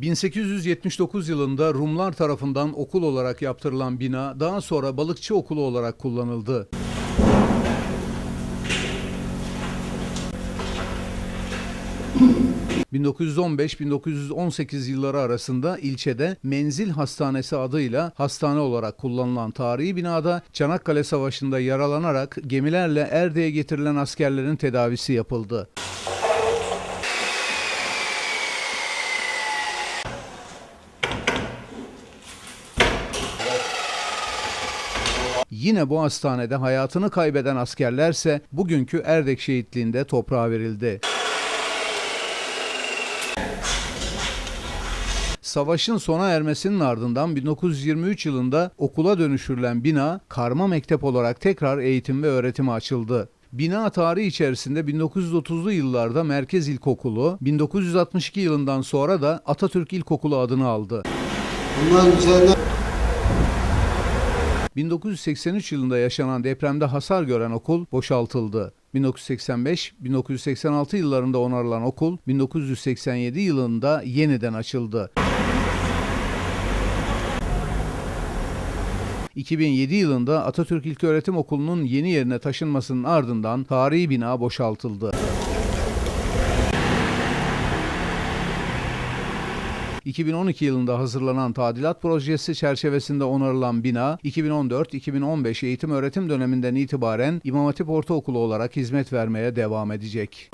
1879 yılında Rumlar tarafından okul olarak yaptırılan bina daha sonra balıkçı okulu olarak kullanıldı. ...1915-1918 yılları arasında ilçede Menzil Hastanesi adıyla hastane olarak kullanılan tarihi binada Çanakkale Savaşı'nda yaralanarak gemilerle Erde'ye getirilen askerlerin tedavisi yapıldı. Yine bu hastanede hayatını kaybeden askerlerse bugünkü Erdek şehitliğinde toprağa verildi. Savaşın sona ermesinin ardından 1923 yılında okula dönüştürülen bina karma mektep olarak tekrar eğitim ve öğretime açıldı. Bina tarihi içerisinde 1930'lu yıllarda Merkez İlkokulu, 1962 yılından sonra da Atatürk İlkokulu adını aldı. Bunların üzerine 1983 yılında yaşanan depremde hasar gören okul boşaltıldı. 1985-1986 yıllarında onarılan okul 1987 yılında yeniden açıldı. 2007 yılında Atatürk İlköğretim Okulu'nun yeni yerine taşınmasının ardından tarihi bina boşaltıldı. 2012 yılında hazırlanan tadilat projesi çerçevesinde onarılan bina 2014-2015 eğitim öğretim döneminden itibaren İmam Hatip Ortaokulu olarak hizmet vermeye devam edecek.